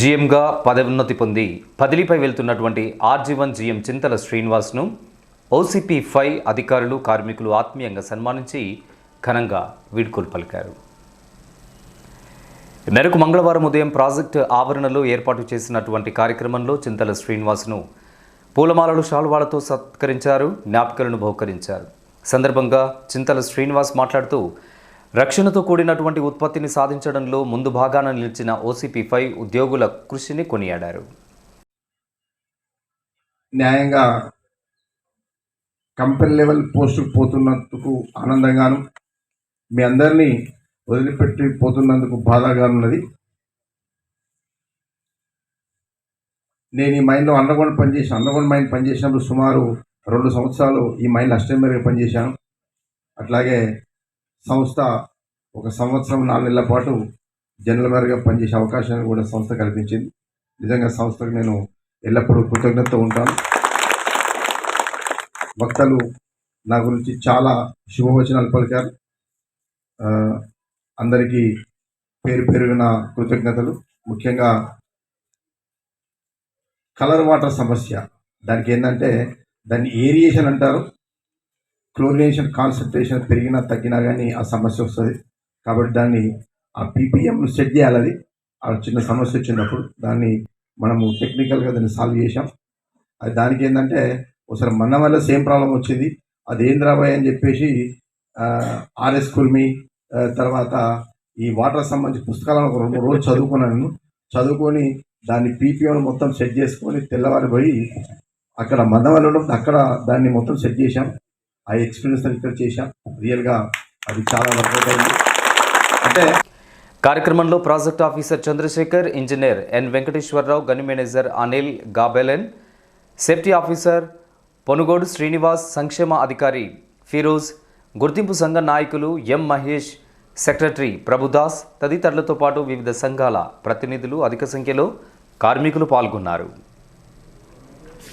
జీఎంగా పదవున్నతి పొంది పదిలిపై వెళ్తున్నటువంటి ఆర్జీవన్ జీఎం చింతల శ్రీనివాస్ను ఓసీపీ ఫైవ్ అధికారులు కార్మికులు ఆత్మీయంగా సన్మానించి ఘనంగా వీడ్కోలు పలికారు. మేరకు మంగళవారం ఉదయం ప్రాజెక్టు ఆవరణలో ఏర్పాటు చేసినటువంటి కార్యక్రమంలో చింతల శ్రీనివాస్ను పూలమాలలు శాలువాలతో సత్కరించారు జ్ఞాపికలను బహుకరించారు. సందర్భంగా చింతల శ్రీనివాస్ మాట్లాడుతూ రక్షణతో కూడినటువంటి ఉత్పత్తిని సాధించడంలో ముందు భాగాన నిలిచిన ఓసీపీ ఉద్యోగుల కృషిని కొనియాడారు. న్యాయంగా కంపెనీ లెవెల్ పోస్టుకు పోతున్నందుకు ఆనందంగాను మీ అందరినీ వదిలిపెట్టి పోతున్నందుకు బాధగా ఉన్నది. నేను ఈ మైండ్లో అండర్గ్రౌండ్ పనిచేసి అండర్గ్రౌండ్ మైండ్ పనిచేసినప్పుడు సుమారు రెండు సంవత్సరాలు ఈ మైండ్ అస్టెంబర్గా పనిచేశాను. అట్లాగే సంస్థ ఒక సంవత్సరం నాలుగు నెలల పాటు జనరల్ మేరగా పనిచేసే అవకాశాన్ని కూడా సంస్థ కల్పించింది. నిజంగా సంస్థకు నేను ఎల్లప్పుడూ కృతజ్ఞతతో ఉంటాను. వక్తలు నా గురించి చాలా శుభవచనాలు పలికారు. అందరికీ పేరు పెరిగిన కృతజ్ఞతలు. ముఖ్యంగా కలర్ వాటర్ సమస్య. దానికి ఏంటంటే దాన్ని ఏరియేషన్ అంటారు. క్లోరినేషన్ కాన్సన్ట్రేషన్ పెరిగినా తగ్గినా కానీ ఆ సమస్య వస్తుంది. కాబట్టి దాన్ని ఆ పీపీఎం సెట్ చేయాలి అది ఆ చిన్న సమస్య వచ్చినప్పుడు దాన్ని మనము టెక్నికల్గా దాన్ని సాల్వ్ చేసాం అది దానికి ఏంటంటే ఒకసారి మన వల్ల సేమ్ ప్రాబ్లం వచ్చింది. అది ఏం అని చెప్పేసి ఆర్ఎస్ కుర్మి తర్వాత ఈ వాటర్ సంబంధించి పుస్తకాలను ఒక రెండు రోజులు చదువుకున్నాను చదువుకొని దాన్ని పీపీఎం మొత్తం సెట్ చేసుకొని తెల్లవారి పోయి అక్కడ మందవల్లి ఉండడం అక్కడ దాన్ని మొత్తం సెట్ చేశాం. ఆ ఎక్స్పీరియన్స్ ఇక్కడ చేశాం. రియల్గా అది చాలా వర్కౌట్ అయింది. అంటే కార్యక్రమంలో project officer Chandrasekhar engineer N Venkateswararao గని manager Anil గాబెలెన్ safety officer Ponugodu Srinivas సంక్షేమ అధికారి ఫిరోజ్ గుర్తింపు సంఘ నాయకులు ఎం మహేష్ సెక్రటరీ ప్రభుదాస్ తదితరులతో పాటు వివిధ సంఘాల ప్రతినిధులు అధిక సంఖ్యలో కార్మికులు పాల్గొన్నారు.